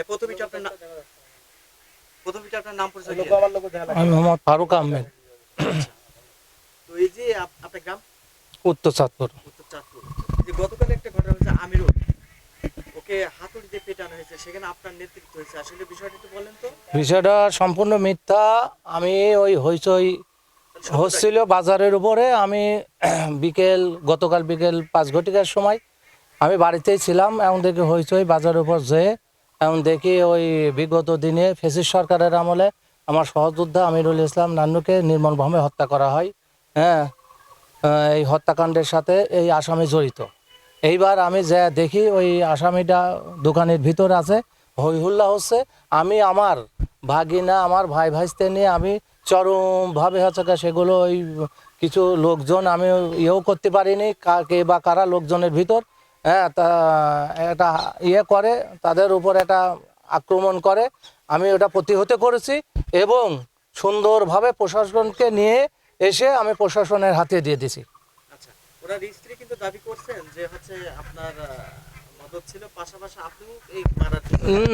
এ, প্রথমে কি আপনার প্রথমে কি আপনার নাম পরিচয় আমি মোহাম্মদ ফারুক আহমেদ। তো এই যে আপনার গ্রাম? উত্তর চাঁদপুর। উত্তর চাঁদপুর। যে গতকাল একটা ঘটনা হয়েছে আমিরুল। ওকে হাতুড়ি দিয়ে পেটানো হয়েছে সেখানে আপনার নেতৃত্ব হয়েছে। আসলে বিষয়টা একটু বলেন তো। বিষয়টা সম্পূর্ণ মিথ্যা। আমি ওই হইচই হচ্ছিল বাজারের উপরে। আমি বিকেল গতকাল বিকেল পাঁচ ঘটিকার সময় আমি বাড়িতেই ছিলাম। এমন দেখি হইচই বাজারের উপর যেয়ে এমন দেখি ওই বিগত দিনে ফেসিস সরকারের আমলে আমার সহযোদ্ধা আমিরুল ইসলাম নান্নুকে নির্মমভাবে হত্যা করা হয়। হ্যাঁ এই হত্যাকাণ্ডের সাথে এই আসামি জড়িত। এইবার আমি যা দেখি ওই আসামিটা দোকানের ভিতর আছে হই হুল্লা হচ্ছে, আমি আমার ভাগিনা, আমার ভাই ভাইস্তে নিয়ে আমি চরমভাবে হচ্ছে সেগুলো ওই কিছু লোকজন আমি ইয়েও করতে পারিনি, কাকে বা কারা লোকজনের ভিতর হ্যাঁ তা এটা ইয়ে করে তাদের উপর এটা আক্রমণ করে। আমি ওটা প্রতিহত করেছি এবং সুন্দরভাবে প্রশাসনকে নিয়ে এসে আমি প্রশাসনের হাতে দিয়ে দিছি আচ্ছা ওনার স্ত্রী কিন্তু দাবি করছেন যে হচ্ছে আপনার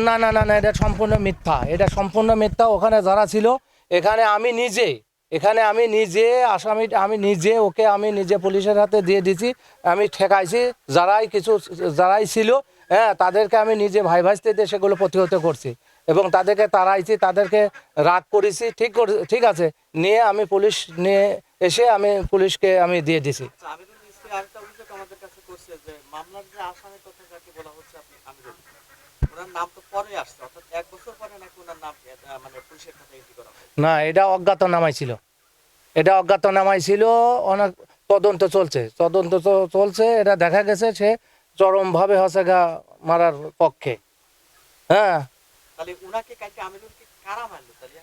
না না না না এটা সম্পূর্ণ মিথ্যা। এটা সম্পূর্ণ মিথ্যা ওখানে যারা ছিল এখানে আমি নিজে এখানে আমি নিজে আসামি, আমি নিজে ওকে আমি নিজে পুলিশের হাতে দিয়ে দিছি, আমি ঠেকাইছি, যারাই কিছু, যারাই ছিল হ্যাঁ তাদেরকে আমি নিজে ভাই ভাইস্তে দিয়ে সেগুলো প্রতিহত করছি এবং তাদেরকে তাড়াইছি, তাদেরকে রাগ করেছি, ঠিক ঠিক আছে, নিয়ে আমি পুলিশ, নিয়ে এসে আমি পুলিশকে আমি দিয়ে দিছি। আচ্ছা আমাদের কাছে করছে যে, মামলার যে আসামির কথা যাকে বলা হচ্ছে আপনি ওনার নাম তো পরে আসছে অর্থাৎ এক বছর পরে নাকি ওনার নাম মানে পুলিশের খাতায় এন্ট্রি করা হয়? না এটা অজ্ঞাতনামাই ছিল। এটা অজ্ঞাতনামাই ছিল অনেক তদন্ত চলছে। তদন্ত চলছে এটা দেখা গেছে সে চরমভাবে হচ্ছে গা মারার পক্ষে। হ্যাঁ। তাহলে ওনাকে কালকে আমিরুলকে কারা মারলো তাহলে?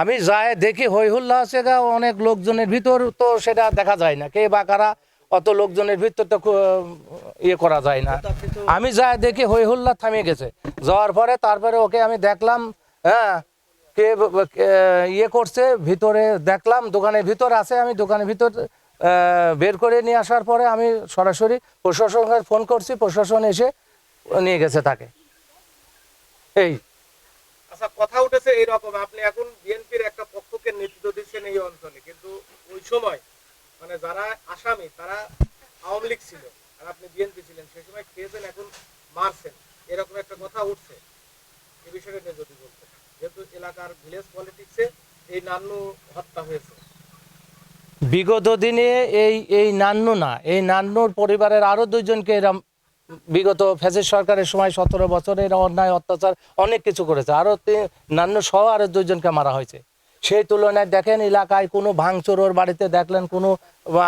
আমি যাই দেখি হই হুল্লা আছে গা অনেক লোকজনের ভিতর তো সেটা দেখা যায় না কে বা কারা অত লোকজনের ভিতর তো ইয়ে করা যায় না। আমি যাই দেখি হই হুল্লা থামিয়ে গেছে। যাওয়ার পরে তারপরে ওকে আমি দেখলাম হ্যাঁ কে- ইয়ে করছে, ভিতরে দেখলাম, দোকানের ভিতর আছে, আমি দোকানের ভিতর বের করে নিয়ে আসার পরে আমি সরাসরি প্রশাসনকে ফোন করছি, প্রশাসন এসে নিয়ে গেছে তাকে। এই। আচ্ছা কথা উঠেছে এইরকম আপনি এখন বিএনপির একটা পক্ষকে নেতৃত্ব দিচ্ছেন এই অঞ্চলে, কিন্তু ওই সময় মানে যারা আসামি, তারা আওয়ামী লীগ ছিল, আর আপনি বিএনপি ছিলেন, সেই সময় খেয়েছেন এখন মারছেন। এরকম একটা কথা উঠছে। এই বিষয়টা নিয়ে যদি বলতেন যেহেতু এলাকার ভিলেজ পলিটিক্সে এই নান্নু হত্যা হয়েছে। বিগত দিনে এই এই নান্নু না, এই নান্নুর পরিবারের আরও দুইজনকে এরম বিগত ফ্যাসিস সরকারের সময় সতেরো বছরে এরা অন্যায়, অত্যাচার, অনেক কিছু করেছে। আরও নান্নু সহ আরও দুইজনকে মারা হয়েছে। সেই তুলনায় দেখেন এলাকায় কোনো ভাঙচুর ওর বাড়িতে দেখলেন, কোনো,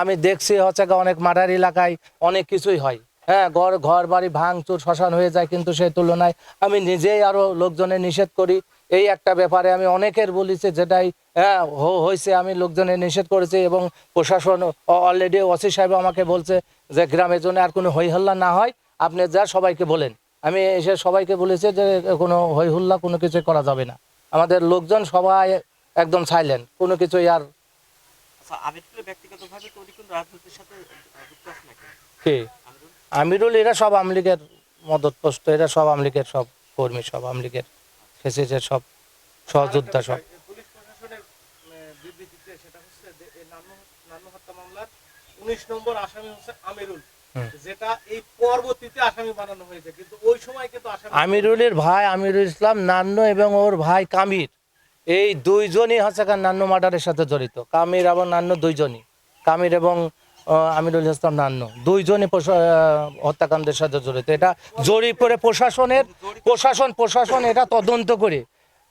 আমি দেখছি হচ্ছে অনেক মাঠার এলাকায় অনেক কিছুই হয়। হ্যাঁ ঘর ঘর বাড়ি ভাঙচুর, শ্মশান হয়ে যায় কিন্তু সেই তুলনায় আমি নিজেই আরও লোকজনের নিষেধ করি। এই একটা ব্যাপারে আমি অনেকের বলেছি যেটাই হ্যাঁ হয়েছে, আমি লোকজনের নিষেধ করেছি এবং প্রশাসন অলরেডি ওসি সাহেব আমাকে বলছে যে গ্রামের জন্য আর কোনো হই হল্লা না হয়, আপনি যা সবাইকে বলেন। আমি এসে সবাইকে বলেছি যে কোনো হই হুল্লা কোনো কিছু করা যাবে না। আমাদের লোকজন সবাই একদম সাইলেন্ট কোনো কিছুই আর আচ্ছা কি? আমিরুল? এরা সব আমলিগের মদত পোস্ত এরা সব আমলিগের সব কর্মী সব আমলিগের ফেসিসের সব সহযোদ্ধা সব। পুলিশ প্রশাসনের আহ, বিবৃতিতে সেটা হচ্ছে যে এই নান্নু নান্নু হত্যা মামলার উনিশ নম্বর আসামি হচ্ছে আমিরুল যেটা এই পরবর্তীতে আসামি বানানো হয়েছে। কিন্তু ওই সময় কিন্তু আমিরুলের ভাই আমিরুল ইসলাম নান্ন এবং ওর ভাই কামির। এই দুইজনই হচ্ছে নান্নু মার্ডারের সাথে জড়িত। কামির এবং নান্নু দুইজনই। কামির এবং আমিরুল ইসলাম নান্নু। দুইজনই হত্যাকাণ্ডের সাথে জড়িত। এটা জরিপ করে প্রশাসনের, প্রশাসন প্রশাসন এটা তদন্ত করে।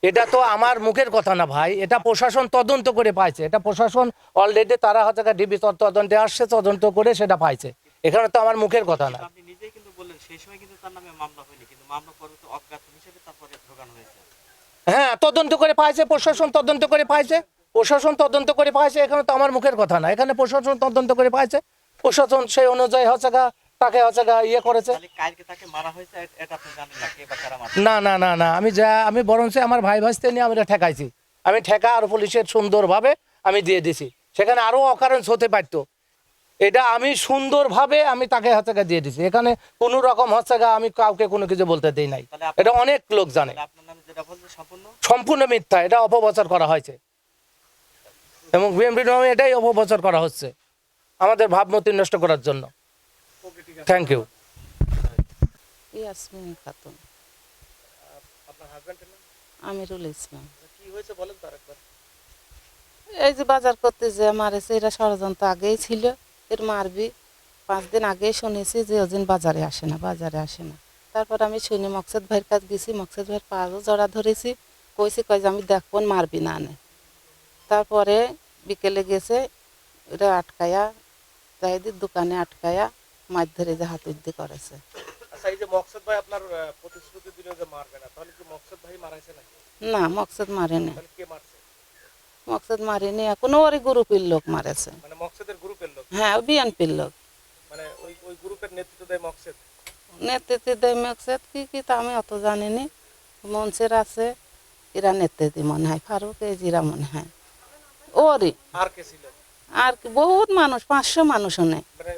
এটা তো আমার মুখের কথা না ভাই। এটা প্রশাসন তদন্ত করে পাইছে। এটা প্রশাসন অলরেডি তারা হচ্ছে ডিবি তদন্তে আসছে, তদন্ত করে সেটা পাইছে। এখানে তো আমার মুখের কথা না। আপনি নিজেই কিন্তু বললেন কিন্তু তার নামে মামলা হয়নি। কিন্তু মামলা অজ্ঞাত হিসেবে তারপরে ঢোকানো হয়েছে হ্যাঁ তদন্ত করে পাইছে প্রশাসন তদন্ত করে পাইছে। প্রশাসন তদন্ত করে পাইছে এখানে তো আমার মুখের কথা না। এখানে প্রশাসন তদন্ত করে পাইছে। প্রশাসন সেই অনুযায়ী হচ্ছে গা তাকে হচ্ছে গা ইয়ে করেছে। না না না না আমি যা আমি বরঞ্চ আমার ভাই ভাইস্তে নিয়ে আমি ঠেকাইছি। আমি ঠেকা আর পুলিশের সুন্দরভাবে আমি দিয়ে দিছি। সেখানে আরও অকারণ হতে পারতো। এটা আমি সুন্দরভাবে আমি তাকে হচ্ছে গিয়ে দিয়ে দিছি। এখানে কোনো রকম হচ্ছে আমি কাউকে কোনো কিছু বলতে দিই নাই। এটা অনেক লোক জানে। তাহলে আপনার নামে যেটা বলছে সম্পূর্ণ? সম্পূর্ণ মিথ্যা এটা অপপ্রচার করা হয়েছে। এবং বিএমপি নামে এটাই অপপ্রচার করা হচ্ছে আমাদের ভাবমূর্তি নষ্ট করার জন্য। ওকে ঠিক আছে। Thank you Yasmin Khatun. আপনার হাজবেন্ডের নাম? আমিরুল ইসলাম। কি হয়েছে বলেন তো আরেকবার। এই যে বাজার করতে যে মারেছে এরা ষড়যন্ত্র আগেই ছিল। এর মারবি। পাঁচ দিন আগেই শুনেছি যে ওদিন বাজারে আসে না বাজারে আসে না। তারপর আমি শুনি মকসেদ ভাইয়ের কাছে গেছি মকসদ ভাইয়ের পাও জড়া ধরেছি। কইছি কয় যে আমি দেখব মারবি না নে। তারপরে বিকেলে গেছে ওরা আটকায়া জাহিদের দোকানে আটকায়া মাছ ধরে যে হাত উদ্দি করেছে। আচ্ছা না মকসদ মারেনি। মকসদ মারেনি এখন ওরই গ্রুপের লোক মারেছে। মানে মকসদের গ্রুপের লোক? হ্যাঁ বিএনপির লোক। মানে ওই ওই গ্রুপের নেতৃত্ব দেয় মকসদ? নেতৃত্ব দেয় মকসেদ কি কি তা আমি অত জানিনি। মনসের আছে এরা নেতৃত্ব মনে হয় ফারুক এই জিরা মনে হয়। ওরই। আর কে ছিল? আর কি বহুত মানুষ পাঁচশো মানুষ নেই মানে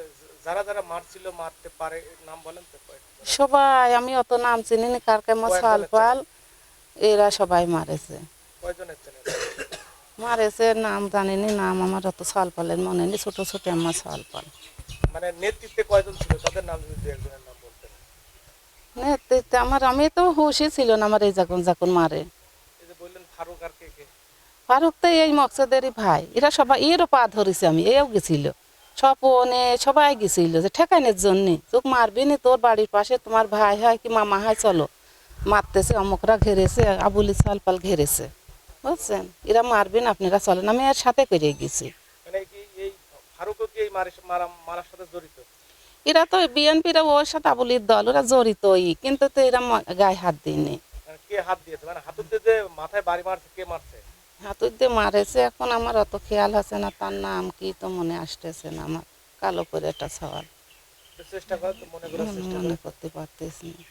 যারা যারা মারছিল মারতে পারে নাম বলেন তো। সবাই আমি অত নাম চিনি নি কার কেমন সাল পাল এরা সবাই মারেছে। কয়জনের ছেলে? মারেছে নাম জানিনি নাম আমার অত সাল পালের মনে নেই ছোট ছোট আমার সাল পাল মানে নেতৃত্বে কয়জন ছিল? তাদের নাম যদি একজনের নাম বলতেন। নেতৃত্বে আমার আমি তো হুশই ছিল না আমার এই যখন যখন মারে। বললেন ফারুক আর কে কে? ফারুক তো এই মকসদেরই ভাই। এরা সবাই এরও পা ধরেছে আমি এও গেছিল। স্বপনে সবাই গেছিল যে ঠেকাইনের জন্য। তোকে মারবি নি তোর বাড়ির পাশে তোমার ভাই হয় কি মামা হয় চলো। মারতেছে অমুকরা ঘেরেছে আবুলি সালপাল ঘেরেছে। বুঝছেন এরা মারবেন আপনারা চলেন। আমি এর সাথে করে গেছি। মানে কি এই ফারুকও কি মারি- মারা মারার সাথে জড়িত? এরা তো বিএনপিরা ওর সাথে আবুলির দল ওরা জড়িতই কিন্তু তো এরা গায়ে হাত দিইনি কে হাত দিয়েছে? হাতুতে যে মাথায় বাড়ি মারছে কে মারছে? হাতুর দিয়ে মারেছে এখন আমার অত খেয়াল আছে না তার নাম কি তো মনে আসতেছে না আমার কালো করে একটা সওয়াল। মনে করতে পারতেছি না।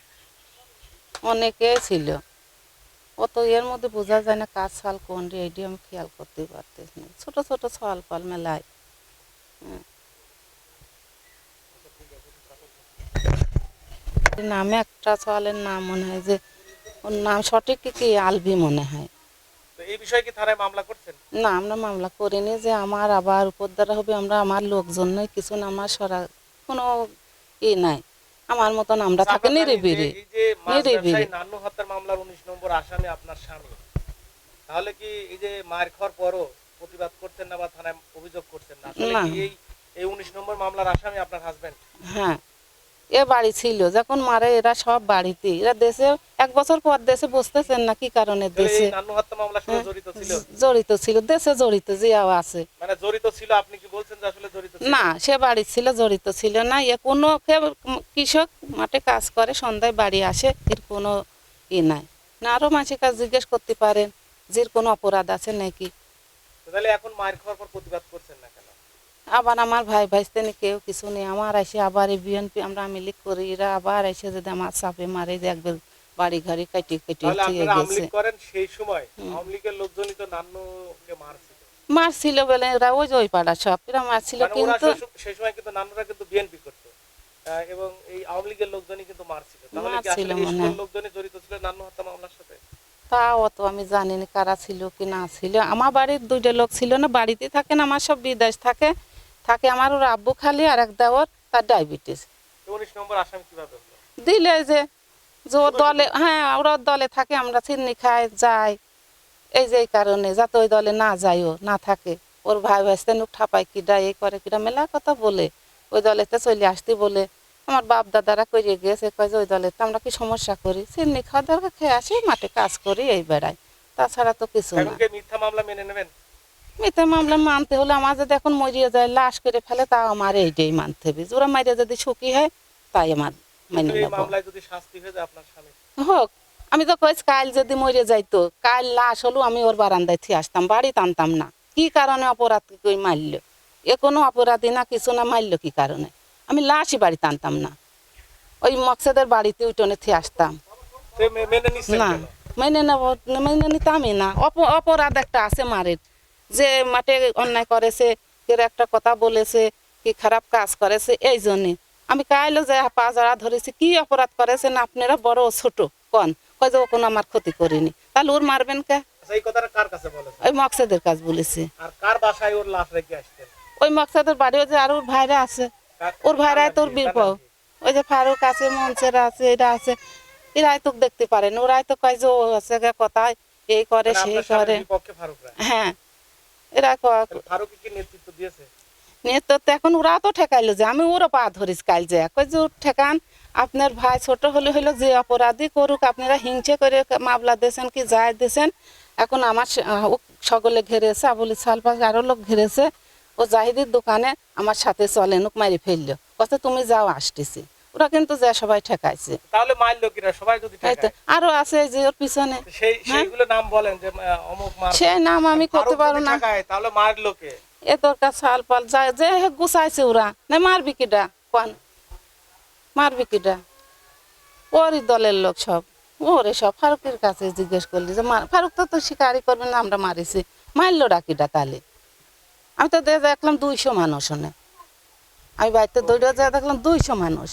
অনেকে ছিল। অত এর মধ্যে বোঝা যায় না কাজ সাল কোন রে এটি আমি খেয়াল করতে পারতেছি না। ছোট ছোট সওয়াল পাল মেলায়। নামে একটা সওয়ালের নাম মনে হয় যে ওর নাম সঠিক কি কি আলবি মনে হয়। এই বিষয়ে কি থানায় মামলা করছেন? না আমরা মামলা করিনি যে আমার আবার উপর দ্বারা হবে আমরা আমার লোকজনই কিছু না আমার সরা কোনো ই নাই। আমার মতন আমরা থাকি নিরিবিরি এই যে নিরিবিলি। ব্যবসায়ী নান্নু হত্যার মামলার উনিশ নম্বর আসামি আপনার স্বামী তাহলে কি এই যে মার খাওয়ার পরও প্রতিবাদ করছেন না বা থানায় অভিযোগ করছেন না? আসলে কি এই এই উনিশ নম্বর মামলার আসামি আপনার হাজবেন্ড হ্যাঁ। এ বাড়ি ছিল যখন মারে এরা সব বাড়িতে। এরা দেশে এক বছর পর দেশে বসতেছেন না কি কারণে দেশে? হ্যাঁ। জড়িত ছিল? দেশে জড়িত জিয়াও আছে। মানে যে? না সে বাড়ি ছিল জড়িত ছিল না। এ কোনো কৃষক মাঠে কাজ করে সন্ধ্যায় বাড়ি আসে এর কোনো ই নাই। না আরও মাসে কাজ জিজ্ঞেস করতে পারেন যে কোনো অপরাধ আছে নাকি? তাহলে এখন মায়ের খাওয়ার পর প্রতিবাদ করছেন না কেন? আবার আমার ভাই ভাইস্তেনে কেউ কিছু নেই। আমার এসে আবার এই বিএনপি আমরা মিলিক করি। এরা আবার এসে যদি আমার চাপে মারে যে একবার বাড়ি ঘাড়ি কাটি কাটি গেছে। করেন সেই সময়? আওয়ামী লীগের লোকজনই তো নান্নুকে মারছিল। মারছিল বলে এরা ওই ওই পাড়া সব এরা মারছিল মানে কিন্তু সেই সময় কিন্তু নান্নুরা কিন্তু বিএনপি করতো। এবং এই আওয়ামী লীগের লোকজনই কিন্তু মারছিল। তাহলে কি আসলে। লোকজনই জড়িত ছিল নান্নু হত্যা মামলার সাথে? তা অত আমি জানি না কারা ছিল কি না ছিল। আমার বাড়ির দুইটা লোক ছিল না বাড়িতে থাকে না আমার সব বিদেশ থাকে। থাকে আমার ওর আব্বু খালি আর এক দেওয়ার তার ডায়াবেটিস। তো দিলে যে যে ওর দলে হ্যাঁ ওরা দলে থাকে আমরা চিনি খাই যাই। এই যে এই কারণে যাতে ওই দলে না ও না থাকে। ওর ভাই ভাইস্তে নুক ঠাপাই কিডা এই করে কিডা মেলা কথা বলে। ওই দলে দলেতে চলে আসতে বলে। আমার বাপ দাদারা করে গেছে কয় যে ওই দলে তো আমরা কি সমস্যা করি? চিনি খাওয়া দাওয়া খেয়ে আসি মাঠে কাজ করি এই বেড়াই তাছাড়া তো কিছু না। মিথ্যা মামলা মেনে নেবেন? মিথ্যা মামলা মানতে হলে আমার যদি এখন মরিয়ে যায় লাশ করে ফেলে তা আমার এইটাই মানতে হবে। ওরা মারিয়ে যদি সুখী হয় তাই আমার মেনে হোক আমি তো কাল যদি মরে যাইতো কাল লাশ হলো আমি ওর বারান্দায় আসতাম বাড়ি টানতাম না। কি কারণে অপরাধ কই মারলো? এ কোনো অপরাধী না কিছু না মারলো কি কারণে? আমি লাশই বাড়ি টানতাম না। ওই মকসেদের বাড়িতে উঠোনে থেকে আসতাম। না মেনে নেব মেনে নিতামই না। অপ- অপরাধ একটা আছে মারের। যে মাঠে অন্যায় করেছে কেউ একটা কথা বলেছে কি খারাপ কাজ করেছে এই জন্যে। আমি কাইলো যে পা জড়া ধরেছি কি অপরাধ করেছেন আপনারা বড় ছোট কন? কয় যে ও কোনো আমার ক্ষতি করিনি। তাহলে ওর মারবেন কে? আচ্ছা ওই মকসেদের কাজ বলেছি। ওই মকসেদের বাড়িও যে আর ওর ভাইরা আছে। ওর ভাইরাই তোর কি? ওই যে ফারুক আছে মঞ্চের আছে এরা আছে। এরাই তো দেখতে পারেন ওরাই তো কয় যে ও আছে কথায় এই করে মানে সেই করে। হ্যাঁ এরা ক- তাহলে কি নেতৃত্ব দিয়েছে? নিয়ে তো এখন ওরা তো ঠেকাইলো যে আমি ওরা পা ধরিস কাল যে। কই যে ঠেকান। আপনার ভাই ছোট হলে হইল যে অপরাধী করুক আপনারা হিংসে করে মামলা দিয়েছেন কি যায় দিয়েছেন। এখন আমার সকলে ঘেরেছে আবুলি সালপাস আরও লোক ঘেরেছে। ও জাহিদির দোকানে আমার সাথে চলেন মারি ফেলল। কথা তুমি যাও আসতেছি। ওরা কিন্তু যা সবাই ঠেকাইছে। তাহলে মারলো কিনা সবাই যদি ঠেকায়। আরও আছে যে ওর পিছনে। সেই হ্যাঁ? সেইগুলো নাম বলেন যে অমুক মার সে নাম আমি করতে পারব না। ঠেকায়, তাহলে মারলো কে এ দরকার সাল পাল যায় যে গুছাইছে ওরা। না মারবি কিডা? কোন। মারবি কিডা? ওরই দলের লোক সব। ওরে সব ফারুকের কাছে জিজ্ঞেস করলি যে মার- ফারুক তো তো শিকারি করবে না আমরা মারিছি। মারলো ডাকিটা তাহলে? আমি তো দেখলাম দুইশো মানুষ ওনে। আমি বাড়িতে দৌড়ে যা দেখলাম দুইশো মানুষ।